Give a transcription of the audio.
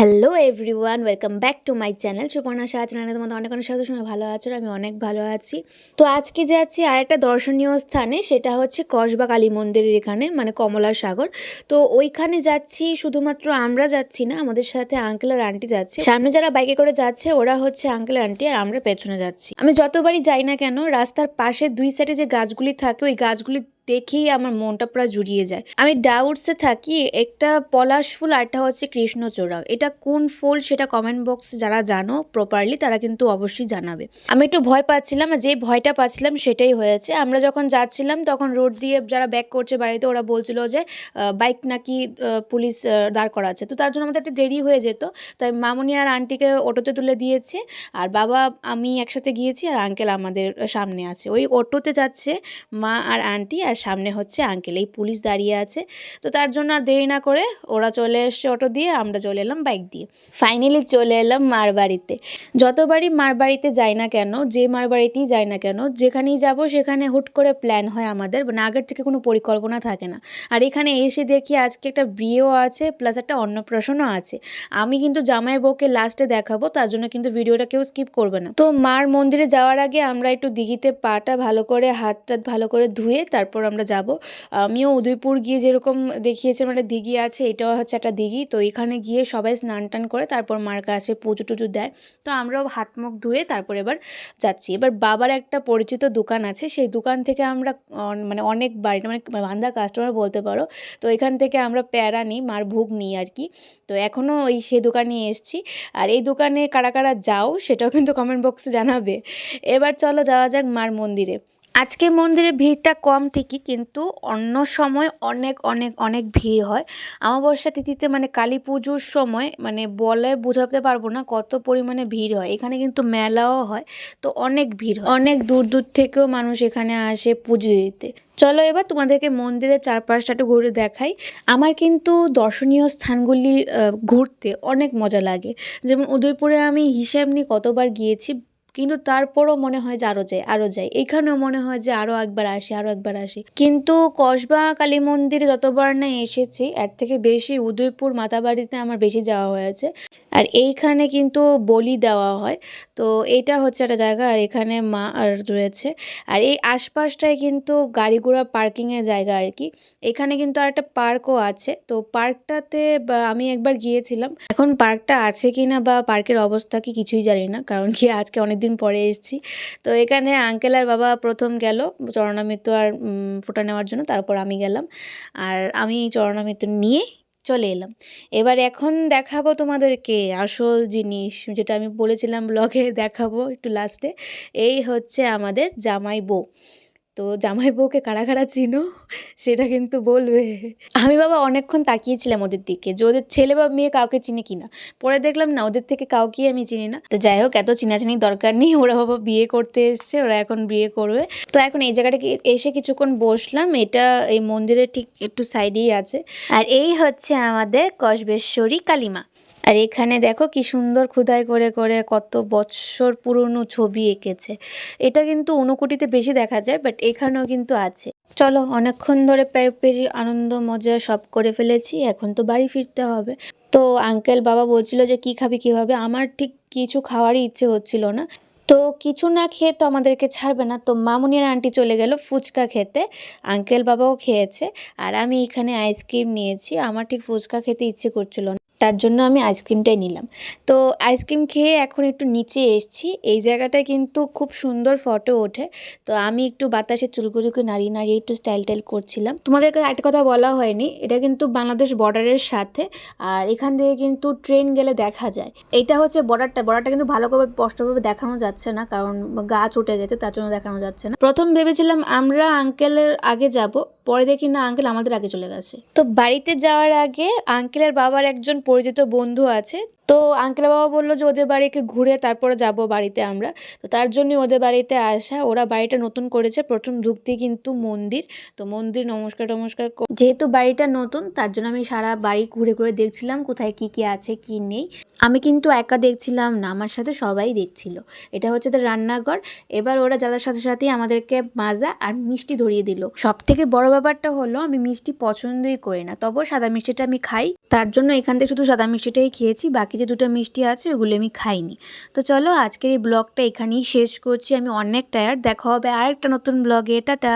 Hello everyone welcome back to my channel Suparna Shah চ্যানেলে তোমাদের অনেক অনেক সাথে শুনে ভালো আছো? আমি অনেক ভালো আছি। তো আজকে যাচ্ছি আর একটা দর্শনীয় স্থানে, সেটা হচ্ছে কসবা কালী মন্দিরের এখানে মানে কমলা সাগর। তো ওইখানে যাচ্ছি, শুধুমাত্র আমরা যাচ্ছি না, আমাদের সাথে আঙ্কেল আর আন্টি যাচ্ছে। সামনে যারা বাইকে করে যাচ্ছে, ওরা হচ্ছে আঙ্কেল আন্টি আর আমরা পেছনে যাচ্ছি। আমি যতবারই যাই না কেন, রাস্তার পাশে দুই সাইডে যে গাছগুলি থাকে, ওই গাছগুলি দেখেই আমার মনটা পুরো জুড়িয়ে যায়। আমি ডাউটসে থাকি, একটা পলাশ ফুল আরটা হচ্ছে কৃষ্ণচূড়া এটা কোন ফুল সেটা কমেন্ট বক্সে যারা জানো প্রপারলি তারা কিন্তু অবশ্যই জানাবে। আমি একটু ভয় পাচ্ছিলাম যে ভয়টা পাচ্ছিলাম সেটাই হয়েছে। আমরা যখন যাচ্ছিলাম তখন রোড দিয়ে যারা ব্যাক করছে বাড়িতে ওরা বলছিল যে বাইক নাকি পুলিশ দাঁড় করা আছে তো তার জন্য আমাদের একটা দেরি হয়ে যেত। তাই মামুনি আর আন্টিকে অটোতে তুলে দিয়েছে। আর বাবা, আমি একসাথে গিয়েছি আর আঙ্কেল আমাদের সামনে আছে। ওই অটোতে যাচ্ছে মা আর আন্টি আর সামনে হচ্ছে আঙ্কেল এই পুলিশ দাঁড়িয়ে আছে। তো তার জন্য আর দেরি না করে ওরা চলে এসছে অটো দিয়ে, আমরা চলে এলাম বাইক দিয়ে। ফাইনালি চলে এলাম মার বাড়িতে। যতবারই মার বাড়িতে যাই না কেন, যে মার বাড়িতেই যাই না কেন, যেখানেই যাব সেখানে হুট করে প্ল্যান হয় আমাদের। মানে আগের থেকে কোনো পরিকল্পনা থাকে না। আর এখানে এসে দেখি আজকে একটা বিয়েও আছে প্লাস একটা অন্নপ্রাশনও আছে। আমি কিন্তু জামাই বউকে লাস্টে দেখাবো, তার জন্য কিন্তু ভিডিওটা কেউ স্কিপ করবে না। তো মার মন্দিরে যাওয়ার আগে আমরা একটু দিঘিতে পাটা ভালো করে হাত টাত ভালো করে ধুয়ে, তারপর আমরা যাব। আমিও উদয়পুর গিয়ে যেরকম দেখিয়েছে মানে দিঘি আছে, এটাও হচ্ছে একটা দিঘি। তো এখানে গিয়ে সবাই স্নান টান করে তারপর মার কাছে পুজো টুজো দেয়। তো আমরাও হাত মুখ ধুয়ে তারপর এবার যাচ্ছি। এবার বাবার একটা পরিচিত দোকান আছে, সেই দোকান থেকে আমরা মানে অনেক বাড়িটা মানে বান্ধা কাস্টমার বলতে পারো। তো এখান থেকে আমরা প্যারা নিই, মার ভোগ নিই আর কি। তো এখনও ওই সে দোকানে এসছি। আর এই দোকানে কারা কারা যাও, সেটাও কিন্তু কমেন্ট বক্সে জানাবে। এবার চলো যাওয়া যাক মার মন্দিরে। আজকে মন্দিরে ভিড়টা কম ঠিকই, কিন্তু অন্য সময় অনেক অনেক অনেক ভিড় হয়। অমাবস্যা তিথিতে মানে কালী পুজোর সময় মানে বলে বোঝাতে পারব না কত পরিমাণে ভিড় হয়। এখানে কিন্তু মেলাও হয়, তো অনেক ভিড় অনেক দূর দূর থেকেও মানুষ এখানে আসে পুজো দিতে। চলো এবার তোমাদেরকে মন্দিরের চারপাশটা একটু ঘুরে দেখাই। আমার কিন্তু দর্শনীয় স্থানগুলি ঘুরতে অনেক মজা লাগে। যেমন উদয়পুরে আমি হিসেব নিয়ে কতবার গিয়েছি কিন্তু তারপরও মনে হয় যে আরও যাই আরও যাই। এখানেও মনে হয় যে আরও একবার আসি আরও একবার আসি। কিন্তু কসবা কালী মন্দিরে যতবার না এসেছি, এর থেকে বেশি উদয়পুর মাতাবাড়িতে আমার বেশি যাওয়া হয়েছে। আর এইখানে কিন্তু বলি দেওয়া হয়। তো এটা হচ্ছে একটা জায়গা, আর এখানে মা আর রয়েছে। আর এই আশপাশটায় কিন্তু গাড়ি ঘোড়া পার্কিংয়ের জায়গা আর কি। এখানে কিন্তু আর একটা পার্কও আছে। তো পার্কটাতে আমি একবার গিয়েছিলাম। এখন পার্কটা আছে কি না বা পার্কের অবস্থা কি কিছুই জানি না, কারণ কি আজকে অনেকদিন পরে এসেছি। তো এখানে আঙ্কেল আর বাবা প্রথম গেল চরণামৃত আর ফোটা ফোঁটা নেওয়ার জন্য, তারপর আমি গেলাম। আর আমি চরণামৃত নিয়ে চলে এলাম। এবার এখন দেখাবো তোমাদেরকে আসল জিনিস, যেটা আমি বলেছিলাম ব্লগে দেখাবো একটু লাস্টে এই হচ্ছে আমাদের জামাই বউ। তো জামাই বউকে কারা কারা চিনো, সেটা কিন্তু বলবে। আমি বাবা অনেকক্ষণ তাকিয়েছিলাম ওদের দিকে, যে ওদের ছেলে বা মেয়ে কাউকে চিনি কিনা। পরে দেখলাম, না, ওদের থেকে কাউকেই আমি চিনি না। তো যাই হোক, এত চিনাচিনির দরকার নেই, ওরা বাবা বিয়ে করতে এসছে, ওরা এখন বিয়ে করবে। তো এখন এই জায়গাটা এসে কিছুক্ষণ বসলাম, এটা এই মন্দিরের ঠিক একটু সাইডেই আছে। আর এই হচ্ছে আমাদের কসবেশ্বরী কালিমা। আর এখানে দেখো কি সুন্দর খোদাই করে করে কত বৎসর পুরনো ছবি এঁকেছে। এটা কিন্তু ঊনকোটিতে বেশি দেখা যায় বাট এখানেও কিন্তু আছে। চলো অনেকক্ষণ ধরে পেরি আনন্দ মজা সব করে ফেলেছি, এখন তো বাড়ি ফিরতে হবে। তো আঙ্কেল বাবা বলছিল যে, কি খাবি, কী হবে আমার ঠিক কিছু খাওয়ারই ইচ্ছে হচ্ছিল না। তো কিছু না খেয়ে তো আমাদেরকে ছাড়বে না। তো মামুনি আর আন্টি চলে গেল ফুচকা খেতে। আঙ্কেল বাবাও খেয়েছে। আর আমি এখানে আইসক্রিম নিয়েছি। আমার ঠিক ফুচকা খেতে ইচ্ছে করছিল না। তার জন্য আমি আইসক্রিমটাই নিলাম। তো আইসক্রিম খেয়ে এখন একটু নিচে এসছি। এই জায়গাটায় কিন্তু খুব সুন্দর ফটো ওঠে। তো আমি একটু বাতাসে চুলগুলোকে নাড়িয়ে নাড়িয়ে একটু স্টাইল টাইল করছিলাম। তোমাদেরকে একটা কথা বলা হয়নি। এটা কিন্তু বাংলাদেশ বর্ডারের সাথে। আর এখান থেকে কিন্তু ট্রেন গেলে দেখা যায়। এটা হচ্ছে বর্ডারটা বর্ডারটা কিন্তু ভালো করে স্পষ্টভাবে দেখানো যাচ্ছে না। কারণ গাছ উঠে গেছে, তার জন্য দেখানো যাচ্ছে না। প্রথম ভেবেছিলাম আমরা আঙ্কেলের আগে যাব। পরে দেখি না আঙ্কেল আমাদের আগে চলে গেছে। তো বাড়িতে যাওয়ার আগে আঙ্কেলের বাবার একজন পরিচিত বন্ধু আছে। তো আঙ্কেল বাবা বলল যে, ওদের বাড়িকে ঘুরে তারপরে যাব বাড়িতে আমরা। তো তার জন্যই ওদের বাড়িতে আসা, ওরা বাড়িটা নতুন করেছে। প্রথম ঢুকতে কিন্তু মন্দির। তো মন্দির নমস্কার, টমস্কার যেহেতু বাড়িটা নতুন, তার জন্য আমি সারা বাড়ি ঘুরে ঘুরে দেখছিলাম, কোথায় কি কি আছে, কি নেই। আমি কিন্তু একা দেখছিলাম না, আমার সাথে সবাই দেখছিল। এটা হচ্ছে তো রান্নাঘর। এবার ওরা যাদের সাথে সাথেই আমাদেরকে মাজা আর মিষ্টি ধরিয়ে দিল। সব থেকে বড় ব্যাপারটা হলো, আমি মিষ্টি পছন্দই করি না, তবুও সাদা মিষ্টিটা আমি খাই। তার জন্য এখান থেকে শুধু শুধু সাদা মিষ্টিটাই খেয়েছি, বাকি যে দুটো মিষ্টি আছে ওগুলো আমি খাইনি। তো চলো আজকের এই ব্লগটা এখানেই শেষ করছি, আমি অনেক টায়ার্ড দেখা হবে আর একটা নতুন ব্লগে, টাটা।